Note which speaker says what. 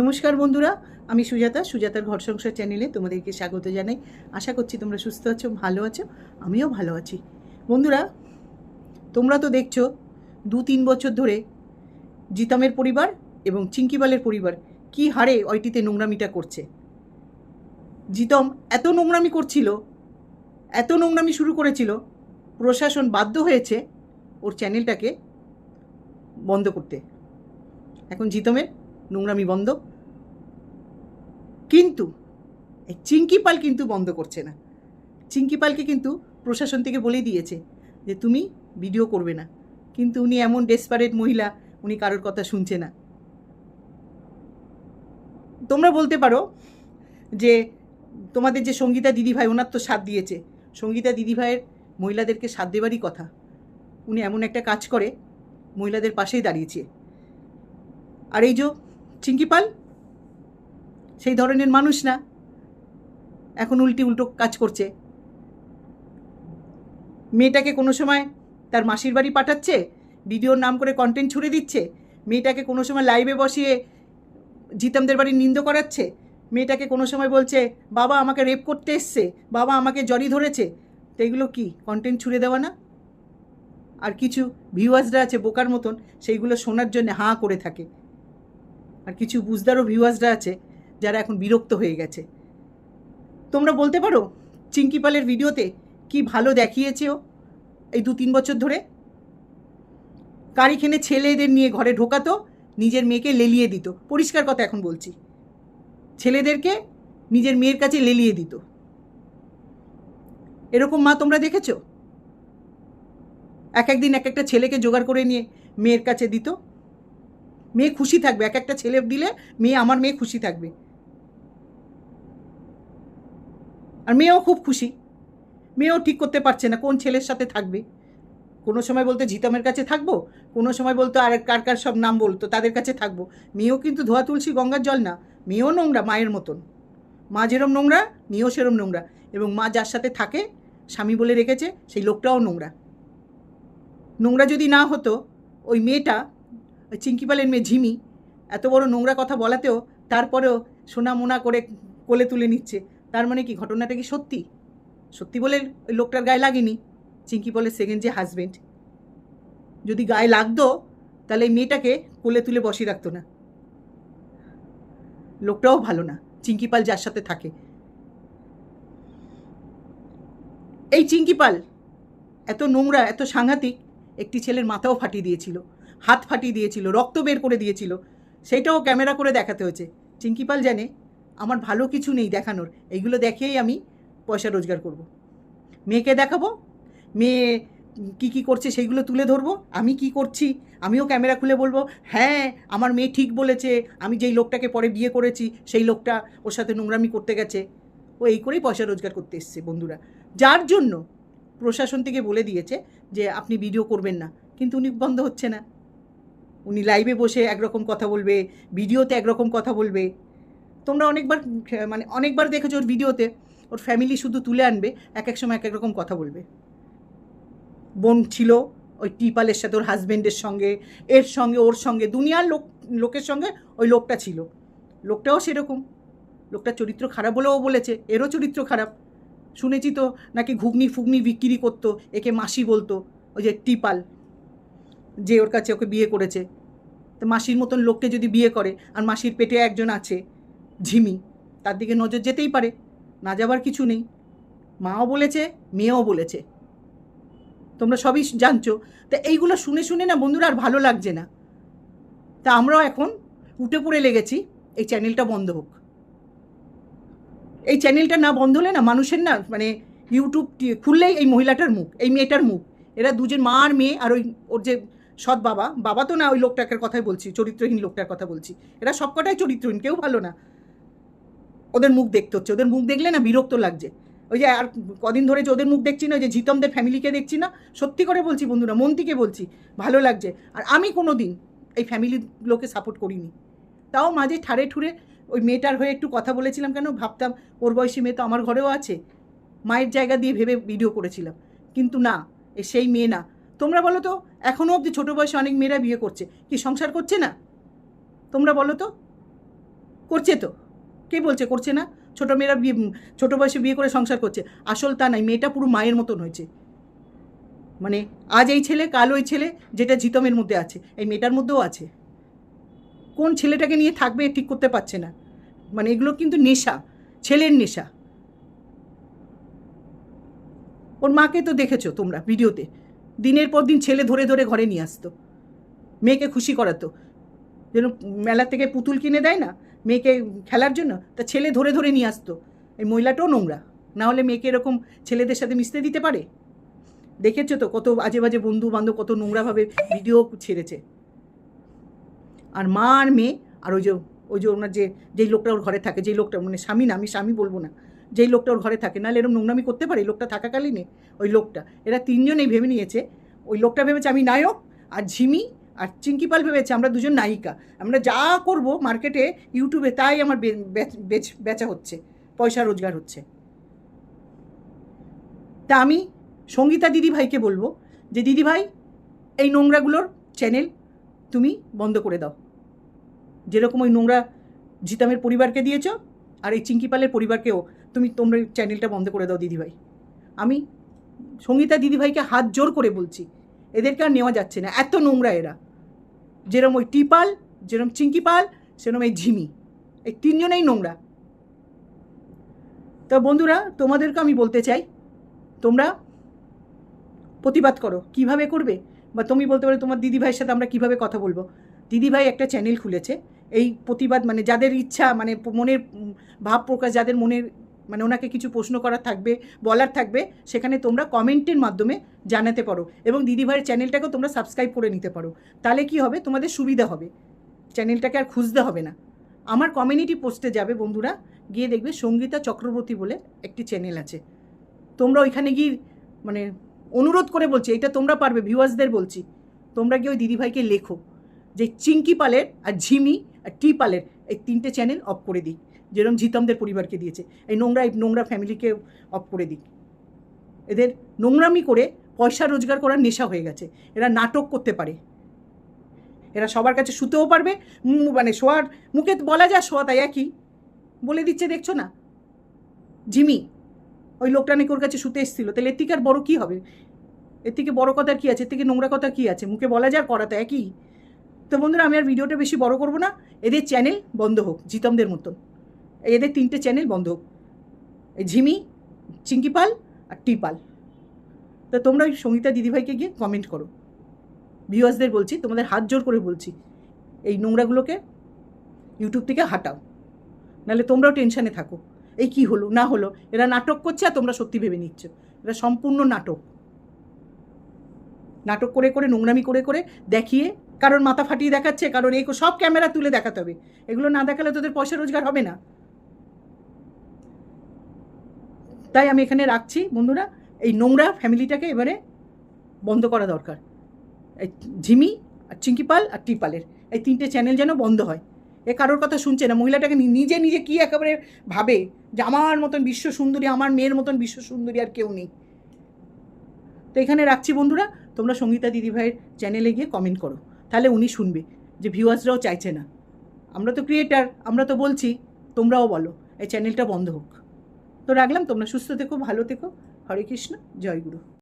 Speaker 1: নমস্কার বন্ধুরা, আমি সুজাতা, সুজাতার ঘর সংসার চ্যানেলে তোমাদেরকে স্বাগত জানাই। আশা করছি তোমরা সুস্থ আছো, ভালো আছো, আমিও ভালো আছি। বন্ধুরা, তোমরা তো দেখছ, দু তিন বছর ধরে জিতামের পরিবার এবং চিঙ্কিবালের পরিবার কি হারে ওইটিতে নোংরামিটা করছে। জিতম এত নোংরামি করছিল, এত নোংরামি শুরু করেছিল, প্রশাসন বাধ্য হয়েছে ওর চ্যানেলটাকে বন্ধ করতে। এখন জিতমের নোংরামি বন্ধ। কিন্তু, এই চিঙ্কি পাল কিন্তু বন্ধ করছে না। চিঙ্কি পালকে কিন্তু প্রশাসন থেকে বলে দিয়েছে যে, তুমি ভিডিও করবে না। কিন্তু উনি এমন ডেসপারেট মহিলা, উনি কারোর কথা শুনছে না। তোমরা বলতে পারো যে, তোমাদের যে সঙ্গীতা দিদিভাই, ওনার তো সাথ দিয়েছে। সঙ্গীতা দিদিভাইয়ের মহিলাদেরকে সাথ দেবারই কথা। উনি এমন একটা কাজ করে, মহিলাদের পাশেই দাঁড়িয়েছে। আর এই যে চিঙ্কি পাল? সেই ধরনের মানুষ না। এখন উল্টি উল্টো কাজ করছে। মেয়েটাকে কোনো সময় তার মাসির বাড়ি পাঠাচ্ছে ভিডিওর নাম করে কন্টেন্ট ছুড়ে দিচ্ছে, মেয়েটাকে কোনো সময় লাইভে বসিয়ে জিতামদের বাড়ি নিন্দ করাচ্ছে, মেয়েটাকে কোনো সময় বলছে, বাবা আমাকে রেপ করতে এসছে, বাবা আমাকে জড়ি ধরেছে। তো এগুলো কী কন্টেন্ট ছুড়ে দেওয়া না? আর কিছু ভিউয়ার্সরা আছে বোকার মতন, সেইগুলো শোনার জন্য হাঁ করে থাকে। আর কিছু বুঝদারও ভিউয়ার্সরা আছে যারা এখন বিরক্ত হয়ে গেছে। তোমরা বলতে পারো, চিঙ্কি পালের ভিডিওতে কি ভালো দেখিয়েছে ও এই দু তিন বছর ধরে? কারিখানে ছেলেদের নিয়ে ঘরে ঢোকাতো, নিজের মেয়েকে লেলিয়ে দিত। পরিষ্কার কথা এখন বলছি। ছেলেদেরকে নিজের মেয়ের কাছে লেলিয়ে দিত। এরকম মা তোমরা দেখেছ? এক একদিন এক একটা ছেলেকে জোগাড় করে নিয়ে মেয়ের কাছে দিত। মেয়ে খুশি থাকবে, এক একটা ছেলে দিলে মেয়ে আমার মেয়ে খুশি থাকবে। আর মেয়েও খুব খুশি। মেয়েও ঠিক করতে পারছে না কোন ছেলের সাথে থাকবে। কোনো সময় বলতে জিতামের কাছে থাকব, কোনো সময় বলতো আর কার কার সব নাম বলতো তাদের কাছে থাকব। মেয়েও কিন্তু ধোয়া তুলসী, গঙ্গার জল না, মেয়েও নোংরা মায়ের মতন। মা যেরম নোংরা, মেয়েও সেরম নোংরা। এবং মা যার সাথে থাকে, স্বামী বলে রেখেছে, সেই লোকটাও নোংরা। নোংরা যদি না হতো, ওই মেয়েটা চিঙ্কিপালের মেয়ে ঝিমি এত বড় নোংরা কথা বলাতেও তারপরেও সোনা মোনা করে কোলে তুলে নিচ্ছে। তার মানে কি ঘটনাটা কি সত্যি? সত্যি বলে ওই লোকটার গায়ে লাগেনি? চিঙ্কি সেকেন্ড যে হাজবেন্ড যদি গায়ে লাগতো, তাহলে এই মেয়েটাকে কোলে তুলে বসিয়ে রাখতো না। লোকটাও ভালো না চিঙ্কিপাল যার সাথে থাকে। এই চিঙ্কিপাল এত নোংরা, এত সাংঘাতিক, একটি ছেলের মাথাও ফাটিয়ে দিয়েছিল। হাত ফাটিয়ে দিয়েছিল, রক্ত বের করে দিয়েছিল। সেইটাও ক্যামেরা করে দেখাতে হয়েছে। চিঙ্কিপাল জানে, আমার ভালো কিছু নেই দেখানোর। এইগুলো দেখেই আমি পয়সা রোজগার করব। মেয়েকে দেখাবো, মেয়ে কি কি করছে সেইগুলো তুলে ধরবো, আমি কি করছি, আমিও ক্যামেরা খুলে বলব হ্যাঁ আমার মেয়ে ঠিক বলেছে, আমি যেই লোকটাকে পরে বিয়ে করেছি, সেই লোকটা ওর সাথে নোংরামি করতে গেছে। ও এই করেই পয়সা রোজগার করতে এসছে, বন্ধুরা। যার জন্য প্রশাসন থেকে বলে দিয়েছে যে, আপনি ভিডিও করবেন না। কিন্তু উনি বন্ধ হচ্ছে না। উনি লাইভে বসে একরকম কথা বলবে ভিডিওতে একরকম কথা বলবে। তোমরা অনেকবার মানে অনেকবার দেখেছ ওর ভিডিওতে ওর ফ্যামিলি শুধু তুলে আনবে এক এক সময় এক এক রকম কথা বলবে। বোন ছিল ওই টিপালের সাথে, ওর হাজব্যান্ডের সঙ্গে, এর সঙ্গে, ওর সঙ্গে, দুনিয়ার লোক, লোকের সঙ্গে ওই লোকটা ছিল। লোকটাও সেরকম। লোকটার চরিত্র খারাপ বলেও বলেছে, এরও চরিত্র খারাপ। শুনেছি তো, নাকি ঘুগনি ফুগনি বিক্রি করতো, একে মাসি বলতো, ওই যে টিপাল। যে ওর কাছে ওকে বিয়ে করেছে। তো মাসির মতন লোককে যদি বিয়ে করে, আর মাসির পেটে একজন আছে, ঝিমি, তার দিকে নজর যেতেই পারে। না যাবার কিছু নেই। মাও বলেছে, মেয়েও বলেছে। তোমরা সবই জানছো। তা এইগুলো শুনে শুনে না বন্ধুরা আর ভালো লাগছে না। তা আমরাও এখন উঠে পড়ে লেগেছি। এই চ্যানেলটা বন্ধ হোক। এই চ্যানেলটা না বন্ধ হলে না মানুষের না মানে ইউটিউব খুললেই এই মহিলাটার মুখ, এই মেয়েটার মুখ। এরা দুজন মা আর মেয়ে, আর ওই ওর যে সৎ বাবা বাবা তো না ওই লোকটাকে কথাই বলছি, চরিত্রহীন লোকটার কথা বলছি। এরা সবকটাই চরিত্রহীন, কেউ ভালো না। ওদের মুখ দেখতে হচ্ছে, ওদের মুখ দেখলে না বিরক্ত লাগছে। ওই যে আর কদিন ধরে যে ওদের মুখ দেখছি না, ওই যে জিতমদের ফ্যামিলিকে দেখছি না, সত্যি করে বলছি বন্ধুরা মন থেকে বলছি, ভালো লাগছে। আর আমি কোনো দিন এই ফ্যামিলিগুলোকে সাপোর্ট করিনি। তাও মাঝে ঠাড়ে ঠুরে ওই মেয়েটার হয়ে একটু কথা বলেছিলাম কেন, ভাবতাম ওর বয়সী মেয়ে তো আমার ঘরেও আছে। মায়ের জায়গা দিয়ে ভেবে ভিডিও করেছিলাম। কিন্তু না, এ সেই মেয়ে না। তোমরা বলো তো এখনও অবধি ছোটো বয়সে অনেক মেয়েরা বিয়ে করছে। কি সংসার করছে না? তোমরা বলো তো। করছে তো। কে বলছে করছে না? ছোটো মেয়েরা বিয়ে, ছোটো বয়সে বিয়ে করে সংসার করছে। আসল তা নাই, মেয়েটা পুরো মায়ের মতন হয়েছে। মানে আজ এই ছেলে, কাল ওই ছেলে, যেটা জিতমের মধ্যে আছে, এই মেয়েটার মধ্যেও আছে। কোন ছেলেটাকে নিয়ে থাকবে ঠিক করতে পারছে না। মানে এগুলো কিন্তু নেশা, ছেলের নেশা। ওর মাকে তো দেখেছ তোমরা, ভিডিওতে। দিনের পর দিন ছেলে ধরে ধরে ঘরে নিয়ে আসতো। মেয়েকে খুশি করাতো। যেন মেলা থেকে পুতুল কিনে দেয় না, মেয়েকে খেলার জন্য, তা ছেলে ধরে ধরে নিয়ে আসতো। এই মহিলাটাও নোংরা। না হলে মেয়েকে এরকম ছেলেদের সাথে মিশতে দিতে পারে? দেখেছ তো কত আজে বাজে বন্ধু বান্ধব কত নোংরাভাবে ভিডিও ছেড়েছে। আর মা আর মেয়ে, আর ওই যে ওই যে ওনার যে, যেই লোকটা ওর ঘরে থাকে, যেই লোকটা মানে স্বামী না, আমি স্বামী বলব না। যেই লোকটা ওর ঘরে থাকে। নাহলে এরকম নোংরামি করতে পারে এই লোকটা থাকাকালীনে ওই লোকটা। এরা তিনজনেই ভেবে নিয়েছে, ওই লোকটা ভেবেছে আমি নায়ক আর ঝিমি আর চিঙ্কি পাল ভেবেছে আমরা দুজন নায়িকা। আমরা যা করব মার্কেটে ইউটিউবে তাই আমার বেচা হচ্ছে, পয়সা রোজগার হচ্ছে। তা আমি সঙ্গীতা দিদিভাইকে বলব যে, দিদিভাই, এই নোংরাগুলোর চ্যানেল তুমি বন্ধ করে দাও। যেরকম ওই নোংরা জিতামের পরিবারকে দিয়েছ আর এই চিঙ্কিপালের পরিবারকেও তুমি তোমরা চ্যানেলটা বন্ধ করে দাও, দিদিভাই। আমি সঙ্গীতা দিদিভাইকে হাত জোর করে বলছি, এদেরকে আর নেওয়া যাচ্ছে না। এত নোংরা এরা। যেরম ওই টিপাল, যেরম চিঙ্কিপাল সেরম এই ঝিমি। এই তিনজনেই নোংরা। তো বন্ধুরা, তোমাদেরকে আমি বলতে চাই, তোমরা প্রতিবাদ করো, কীভাবে করবে? বা তুমি বলতে পারো তোমার দিদিভাইয়ের সাথে আমরা কীভাবে কথা বলব? দিদিভাই একটা চ্যানেল খুলেছে, এই প্রতিবাদ মানে যাদের ইচ্ছা মানে মনের ভাব প্রকাশ, যাদের মনের মানে ওনাকে কিছু প্রশ্ন করার থাকবে, বলার থাকবে, সেখানে তোমরা কমেন্টের মাধ্যমে জানাতে পারো এবং দিদিভাইয়ের চ্যানেলটাকেও তোমরা সাবস্ক্রাইব করে নিতে পারো। তাহলে কি হবে? তোমাদের সুবিধা হবে। চ্যানেলটাকে আর খুঁজতে হবে না। আমার কমিউনিটি পোস্টে যাবে বন্ধুরা, গিয়ে দেখবে সঙ্গীতা চক্রবর্তী বলে একটি চ্যানেল আছে। তোমরা ওইখানে গিয়ে মানে অনুরোধ করে বলছি, এটা তোমরা পারবে ভিউয়ার্সদের বলছি, তোমরা গিয়ে ওই দিদিভাইকে লেখো যে চিঙ্কি পালের আর ঝিমি আর টি পালের এই তিনটে চ্যানেল অফ করে দিই। যেরকম জিতমদের পরিবারকে দিয়েছে। এই নোংরা নোংরা ফ্যামিলিকে অফ করে দিক। এদের নোংরামি করে পয়সা রোজগার করার নেশা হয়ে গেছে। এরা নাটক করতে পারে। এরা সবার কাছে শুতেও পারবে। মানে শোয়ার, মুখে বলা যায় শোয়া তাই একই। বলে দিচ্ছে, দেখছ না? জিমি, ওই লোকটা নাকি ওর কাছে শুতে এসেছিল। তাহলে এর থেকে আর বড়ো কী হবে? এর থেকে বড়ো কথা কী আছে? এর থেকে নোংরা কথা কী আছে? মুখে বলা যায় করা তো একই। তো বন্ধুরা, আমি আর ভিডিওটা বেশি বড় করব না। এদের চ্যানেল বন্ধ হোক, জিতমদের মতন। এদের তিনটে চ্যানেল বন্ধ। এই ঝিমি চিঙ্কিপাল আর টিপাল তো তোমরা ওই সঙ্গীতা দিদিভাইকে গিয়ে কমেন্ট করো। ভিউয়ার্সদের বলছি, তোমাদের হাত জোর করে বলছি, এই নোংরাগুলোকে ইউটিউব থেকে হাটাও। নাহলে তোমরাও টেনশানে থাকো। এই কি হলো, না হলো, এরা নাটক করছে আর তোমরা সত্যি ভেবে নিচ্ছ। এরা সম্পূর্ণ নাটক। নাটক করে করে, নোংরামি করে করে দেখিয়ে কারণ মাথা ফাটিয়ে দেখাচ্ছে কারণ এই সব ক্যামেরা তুলে দেখাতে হবে। এগুলো না দেখালে তোদের পয়সা রোজগার হবে না। তাই আমি এখানে রাখছি, বন্ধুরা। এই নোংরা ফ্যামিলিটাকে এবারে বন্ধ করা দরকার। এই ঝিমি আর চিঙ্কিপাল আর টিপালের এই তিনটে চ্যানেল যেন বন্ধ হয়। এ কারোর কথা শুনছে না। মহিলাটাকে নিজে নিজে কি একেবারে ভাবে যে আমার মতন বিশ্ব সুন্দরী, আমার মেয়ের মতন বিশ্ব সুন্দরী আর কেউ নেই। তো এখানে রাখছি, বন্ধুরা। তোমরা সঙ্গীতা দিদিভাইয়ের চ্যানেলে গিয়ে কমেন্ট করো। তাহলে উনি শুনবে যে ভিউয়ার্সরাও চাইছে না। আমরা তো ক্রিয়েটার আমরা তো বলছি, তোমরাও বলো। এই চ্যানেলটা বন্ধ হোক। তো রাখলাম তোমরা সুস্থ থেকো ভালো থেকো। হরে কৃষ্ণ জয় গুরু।